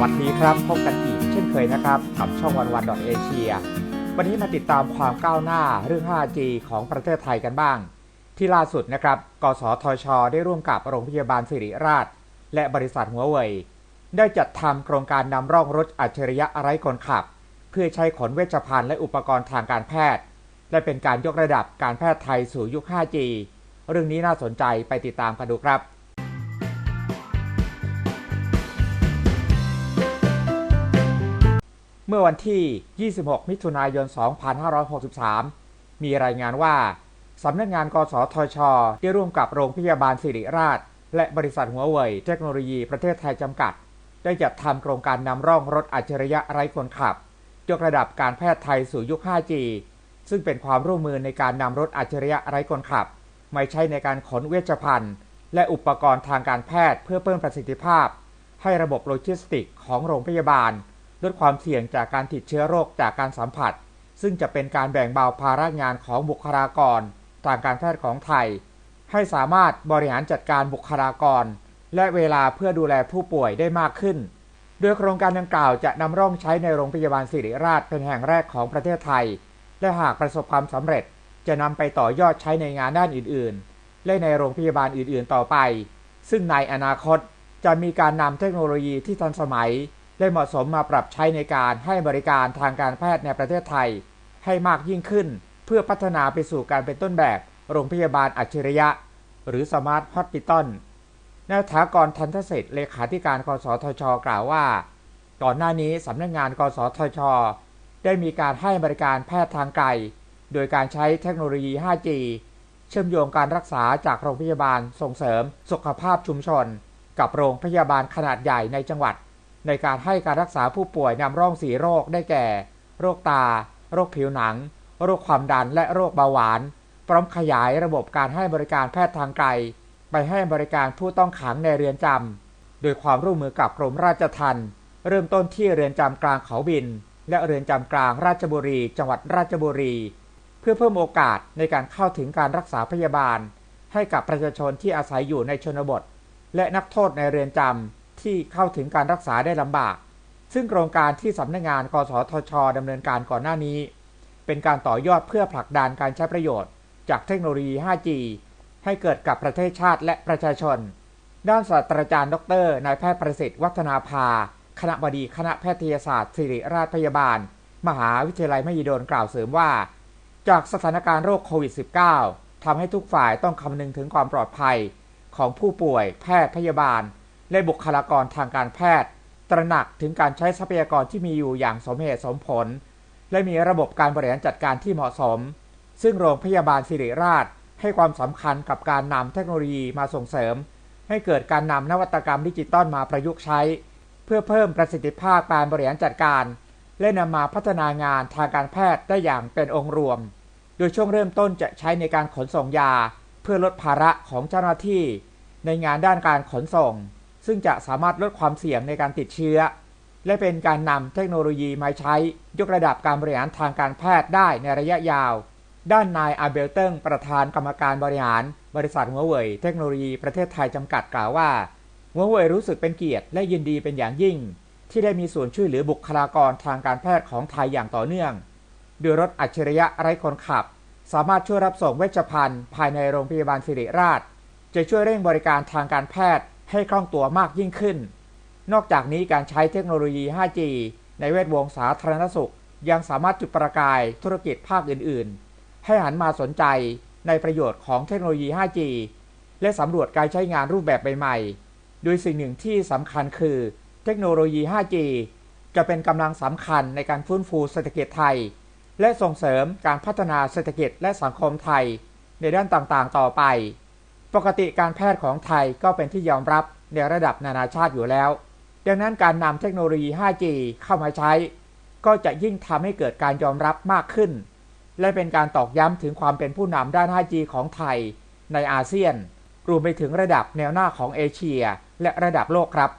วัสดีครับพบกันอีกเช่นเคยนะครับกับช่องวันวันดอทเอเชียวันนี้มาติดตามความก้าวหน้าเรื่อง 5G ของประเทศไทยกันบ้าง ที่ล่าสุดนะครับ กสทช ได้ร่วมกับโรงพยาบาลสิริราช และบริษัทหัวเว่ยได้จัดทำโครงการนำร่องรถอัจฉริยะไร้คนขับ เพื่อใช้ขนเวชภัณฑ์และอุปกรณ์ทางการแพทย์ และเป็นการยกระดับการแพทย์ไทยสู่ยุค 5G เรื่องนี้น่าสนใจไปติดตามกันดูครับ เมื่อวันที่ 26 มิถุนายน 2563 มีรายงานว่าสำนักงานกสทช ได้ร่วมกับโรงพยาบาลสิริราช และบริษัทหัวเว่ยเทคโนโลยีประเทศไทยจำกัด ได้จัดทำโครงการนำร่องรถอัจฉริยะไร้คนขับ ยกระดับการแพทย์ไทยสู่ยุค 5G ซึ่งเป็นความร่วมมือในการนำรถอัจฉริยะไร้คนขับมาใช้ในการขนเวชภัณฑ์ และอุปกรณ์ทางการแพทย์เพื่อเพิ่มประสิทธิภาพ ให้ระบบโลจิสติกของโรงพยาบาล ลดความเสี่ยงจากการติดเชื้อโรคจากการสัมผัส ซึ่งจะเป็นการแบ่งเบาภาระงานของบุคลากรทางการแพทย์ของไทย ให้สามารถบริหารจัดการบุคลากร และเวลาเพื่อดูแลผู้ป่วยได้มากขึ้น โดยโครงการดังกล่าวจะนำร่องใช้ในโรงพยาบาลสิริราชเป็นแห่งแรกของประเทศไทย และหากประสบความสำเร็จจะนำไปต่อยอดใช้ในงานด้านอื่นๆ และในโรงพยาบาลอื่นๆต่อไป ซึ่งในอนาคตจะมีการนำเทคโนโลยีที่ทันสมัย ได้เหมาะสมมาปรับใช้ในการให้บริการทางการแพทย์ในประเทศไทย ให้มากยิ่งขึ้น เพื่อพัฒนาไปสู่การเป็นต้นแบบ โรงพยาบาลอัจฉริยะ หรือสมาร์ทฮอสพิทอลนายถากรทันทเศษเลขาธิการกสทช กล่าวว่า ก่อนหน้านี้สำนักงงาน กสทช ได้มีการให้บริการแพทย์ทางไกล โดยการใช้เทคโนโลยี 5G เชื่อมโยงการรักษาจากโรงพยาบาลส่งเสริม สุขภาพชุมชน กับโรงพยาบาลขนาดใหญ่ในจังหวัด ในการให้การรักษาผู้ป่วยนำร่องสีโรคได้แก่ โรคตา โรคผิวหนัง โรคความดันและโรคเบาหวาน พร้อมขยายระบบการให้บริการแพทย์ทางไกล ไปให้บริการผู้ต้องขังในเรือนจำโดยความร่วมมือกับกรมราชทัณฑ์เริ่มต้นที่เรือนจำกลางเขาบิน และเรือนจำกลางราชบุรี จังหวัดราชบุรี เพื่อเพิ่มโอกาสในการเข้าถึงการรักษาพยาบาล ให้กับประชาชนที่อาศัยอยู่ในชนบท และนักโทษในเรือนจำ ที่เข้าถึงการรักษาได้ลำบาก ซึ่งโครงการที่สำนักงงานกสทชดำเนินการก่อนหน้านี้ เป็นการต่อยอดเพื่อผลักดันการใช้ประโยชน์ จากเทคโนโลยี 5G ให้เกิดกับประเทศชาติและประชาชน ด้านศาสตราจารย์ ดรนายแพทย์ประสิทธิ์วัฒนาภา คณะบดีคณะแพทยศาสตร์ศิริราชพยาบาล มหาวิทยาลัยมหิดลกล่าวเสริมว่า จากสถานการณ์โรคโควิด -19 ทำให้ทุกฝ่ายต้องคำนึงถึงความปลอดภัย ของผู้ป่วยแพทย์พยาบาล และบุคลากรทางการแพทย์ ตระหนักถึงการใช้ทรัพยากรที่มีอยู่อย่างสมเหตุสมผล และมีระบบการบริหารจัดการที่เหมาะสม ซึ่งโรงพยาบาลสิริราช ให้ความสำคัญกับการนำเทคโนโลยีมาส่งเสริม ให้เกิดการนำนวัตกรรมดิจิตอลมาประยุกต์ใช้ เพื่อเพิ่มประสิทธิภาพการบริหารจัดการ และนำมาพัฒนางานทางการแพทย์ได้อย่างเป็นองค์รวม โดยช่วงเริ่มต้นจะใช้ในการขนส่งยา เพื่อลดภาระของเจ้าหน้าที่ ในงานด้านการขนส่ง ซึ่งจะสามารถลดความเสี่ยงในการติดเชื้อ และเป็นการนำเทคโนโลยีมาใช้ ยกระดับการบริหารทางการแพทย์ได้ในระยะยาว ด้านนายอาเบลเติงประธานกรรมการบริหาร บริษัทหัวเว่ยเทคโนโลยีประเทศไทยจำกัดกล่าวว่าหัวเว่ยรู้สึกเป็นเกียรติและยินดีเป็นอย่างยิ่ง ที่ได้มีส่วนช่วยเหลือบุคลากรทางการแพทย์ของไทยอย่างต่อเนื่องโดยรถอัจฉริยะไร้คนขับ สามารถช่วยรับส่งเวชภัณฑ์ภายในโรงพยาบาลสิริราช จะช่วยเร่งบริการทางการแพทย์ ให้คล่องตัวมากยิ่งขึ้น นอกจากนี้การใช้เทคโนโลยี 5G ในเวทวงสาธารณสุข ยังสามารถจุดประกายธุรกิจภาคอื่นๆ ให้หันมาสนใจในประโยชน์ของเทคโนโลยี 5G และสำรวจการใช้งานรูปแบบใหม่ๆ โดยสิ่งหนึ่งที่สำคัญคือเทคโนโลยี 5G จะเป็นกำลังสำคัญในการฟื้นฟูเศรษฐกิจไทย และส่งเสริมการพัฒนาเศรษฐกิจและสังคมไทย ในด้านต่างๆ ต่อไป ปกติการแพทย์ของไทยก็เป็นที่ยอมรับในระดับนานาชาติอยู่แล้ว ดังนั้นการนำเทคโนโลยี 5G เข้ามาใช้ ก็จะยิ่งทำให้เกิดการยอมรับมากขึ้น และเป็นการตอกย้ำถึงความเป็นผู้นำด้าน 5G ของไทยในอาเซียน รวมไปถึงระดับแนวหน้าของเอเชีย และระดับโลกครับ